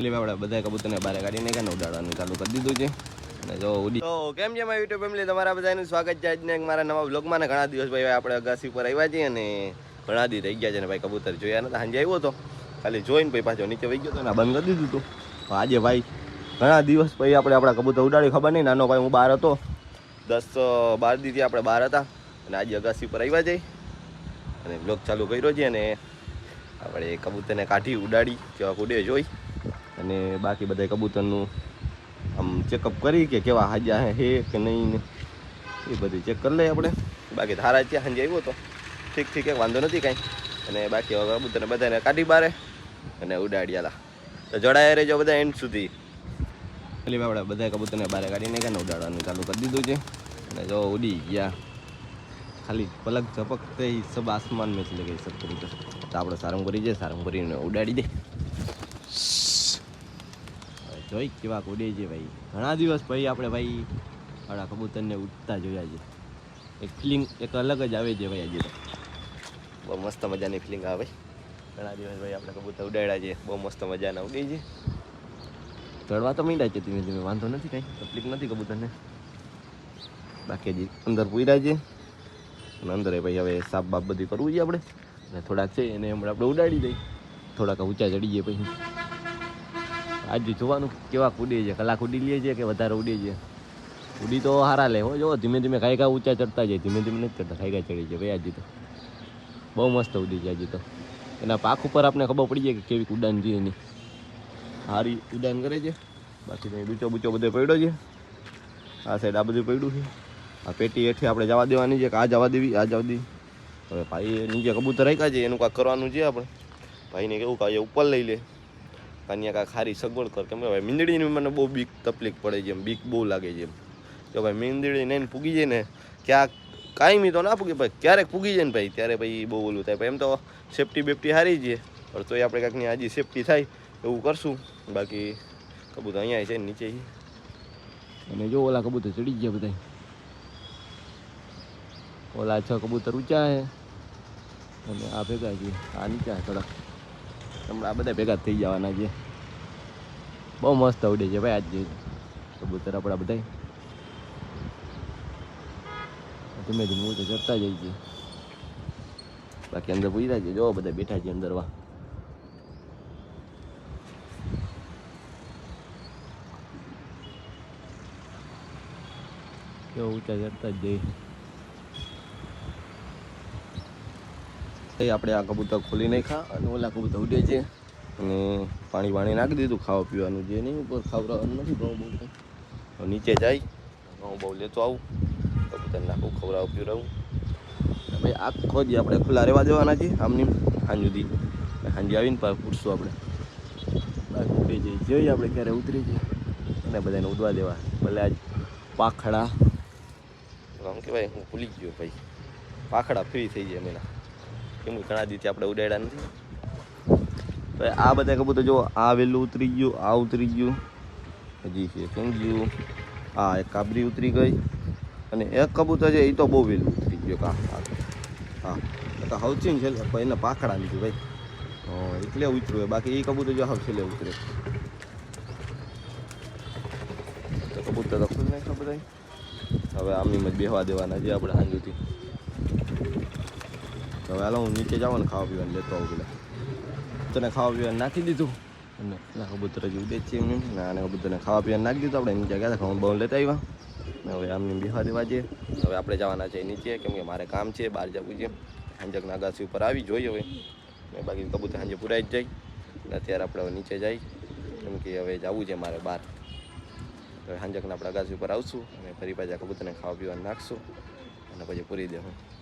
એટલે આપણે બધા કબૂતરને બહાર કાઢીને કે ઉડાડવાનું ચાલુ કરી દીધું છે. અને જો ઉડી તો કેમ છે મારી યુટ્યુબ ફેમિલી તમારા બધાનું સ્વાગત છે આજને મારા નવા બ્લોગમાં ને ઘણા દિવસ ભાઈ આપણે અગાસી ઉપર આવ્યા છીએ અને ઘણા દી થઈ ગયા છે ને ભાઈ કબૂતર જોયા નતા. સાંજે આવ્યો હતો ખાલી જોઈને ભાઈ પાછો નીચે વહી ગયો હતો ને બંધ કરી દીધું હતું આજે ભાઈ ઘણા દિવસ પછી આપણે આપણા કબૂતર ઉડાડી ખબર નહીં. નાનો ભાઈ હું બહાર હતો. દસ બાર દીથી આપણે બહાર હતા. અને આજે અગાસી ઉપર આવ્યા જઈ અને બ્લોગ ચાલુ કર્યો છે અને આપણે કબૂતરને કાઢી, ઉડાડી, કેવા ઉડે જોઈ. અને બાકી બધા કબૂતરનું આમ ચેકઅપ કરી કે કેવા હાજા હે કે નહીં ને એ બધું ચેક કરી લઈએ આપણે. બાકી ધારા ત્યાં સાંજે આવ્યો તો ઠીક ઠીક એક વાંધો નથી કાંઈ. અને બાકી હવે કબૂતરને બધાને કાઢી બારે અને ઉડાડ્યા તો. જોડાયા રહેજો બધા એન્ડ સુધી. એટલે આપણે બધા કબૂતરને બહાર કાઢીને કાંઈ ઉડાડવાનું ચાલુ કરી દીધું છે. અને જો ઉડી ગયા. ખાલી પલક ઝપકતે સબ આસમાન મેં ચલે ગઈ તો આપણે સારંગપુરી જઈએ, સારંગપુરીને ઉડાડી દે. જોઈ, કેવા કુડે છે ભાઈ. ઘણા દિવસ પછી આપણે ભાઈ આડા કબૂતરને ઉડતા જોયા છે. એક ફિલિંગ એક અલગ જ આવે છે ભાઈ આજે તો. બહુ મસ્ત મજાની ફિલિંગ આવે. ઘણા દિવસ ભાઈ આપણે કબૂતર ઉડાડ્યા છે. બહુ મસ્ત મજાના ઉડે છે. ચડવા તો મીંડા છે ધીમે ધીમે, વાંધો નથી કાંઈ. તકલીફ નથી કબૂતરને. બાકી હજી અંદર પૂર્યા છે. અને અંદર ભાઈ હવે સાફ બાપ બધું કરવું છે આપણે. અને થોડાક છે એને હમણાં આપણે ઉડાડી દઈએ. થોડાક ઊંચા ચડી જઈએ પછી. આજે જોવાનું કેવા ઉડે છે? કલાક ઉડી લે છે કે વધારે ઉડે છે? ઉડી તો સારા લે. હો, જો, ધીમે ધીમે ખાઈ ખા ઊંચા ચડતા જાય. ધીમે ધીમે નથી ચડતા. ખાઈ ચડી જાય ભાઈ આજે તો. બહુ મસ્ત ઉડી છે આજે તો. એના પાક ઉપર આપણે ખબર પડી જાય કે કેવી ઉડાન છે એની. સારી ઉડાન કરે છે. બાકી ત્યાં બૂચો બૂચો બધો પડ્યો છે. આ સાઈડ આ બધું પડ્યું છે. આ પેટી હેઠી આપણે જવા દેવાની છે કે આ જવા દેવી, આ જવા દેવી. હવે ભાઈ નીચે કબૂતર રાખ્યા છે. એનું કાંઈક કરવાનું છે આપણે. ભાઈને કેવું કાંઈ ઉપર લઈ લે. કાંઈ કાંઈ ખારી સગવડ કર. કેમ કે ભાઈ મીંદડીની મને બહુ બીક તકલીફ પડે છે એમ, બીક બહુ લાગે છે એમ. જો ભાઈ મીંદડી નહીં પૂગી જાય ને, ક્યાંક કાંઈ તો ના પૂગે ભાઈ ક્યારેક પૂગી જાય ને ભાઈ, ત્યારે ભાઈ બહુ ઓલું થાય. ભાઈ એમ તો સેફટી બેફટી હારી છે. પણ તોય આપણે કાંઈકની આજે સેફટી થાય, એવું કરશું. બાકી કબૂતર અહીંયા છે નીચે અને જો ઓલા કબૂતર ચડી ગયા બધા ઓલા છ કબૂતર ઊંચા છે. અને આ ભેગા છે. આ નીચા છે થોડા હમણાં બધા ભેગા થઈ જવાના છે. બહુ મસ્ત ઉડે છે ભાઈ આજે કબૂતર આપણા બધા ધીમે ધીમે ઊંચે ચડતા જાય છે બાકી અંદર પૂછ્યા છે. જો બધા બેઠા છે અંદર વા કેવો ઊંચા ચડતા જ જઈ એ આપણે આ કબૂતર ખોલી નાખ્યા અને ઓલા કબૂતર ઉડે છે. અને પાણી વાણી નાખી દીધું, ખાવા પીવાનું જે નહીં ઉપર ખવડાવવાનું નથી, ઘઉં બહુ નીચે જાય, ઘઉં બહુ લેતો આવું કબૂતર નાખું ખવડાવું પીવડાવું ભાઈ આખો જ આપણે ખુલ્લા રહેવા દેવાના છે, આમની સાંજ સુધી. સાંજે આવીને પાછું પૂછશું આપણે. ઉતરી જઈએ જોઈએ આપણે ક્યારે ઉતરી જઈએ. અને બધાને ઉડવા દેવા. ભલે આજ પાખડા, આમ કહેવાય, હું ભૂલી ગયો ભાઈ. પાખડા ફ્રી થઈ જાય મેના કેમ કે ઘણા દિવસથી આપણે ઉડાડ્યા નથી. આ બધા કબૂતર જો આ વહેલું ઉતરી ગયું, આ ઉતરી ગયું. હજી છે, કેમ ગયું? આ એક કાબરી ઉતરી ગઈ અને એક કબૂતર છે, એ તો બહુ વહેલું ઉતરી ગયો કા હા તો હવચીન છે એને પાખડા લીધું ભાઈ. હા, એટલે ઉતર્યું. બાકી એ કબૂતર જો હાવ છેલ્લે ઉતરે. તો કબૂતર તો ખુદ નાખ્યા બધા હવે આમની મજ બેહવા દેવાના છે આપણે સાંજથી તો હવે હાલો હું નીચે જાઉં ને ખાવા પીવાનું લેતો આવું પેલા. તને ખાવા પીવાનું નાખી દીધું? અને પેલા કબૂતર જેવું ઉડે જ છે એમ ને આને કબૂતરને ખાવા પીવાનું નાખી દીધું. આપણે નીચે ગયા ખાવાનું બહુ લેતા આવ્યા. ને હવે આમની બિહાર દેવા જઈએ હવે આપણે જવાના છે નીચે, કેમ કે મારે કામ છે, બહાર જવું છે. હાંજકના અગાસી ઉપર આવી જોઈએ હવે. ને બાકી કબૂતર સાંજે પુરાઈ જ જાય. અને અત્યારે આપણે હવે નીચે જાય. કેમ કે હવે જવું છે મારે બહાર. તો સાંજકના આપણે અગાસી ઉપર આવશું અને ફરી પાછા કબૂતરને ખાવા પીવાનું નાખશું. અને પછી પૂરી દેવું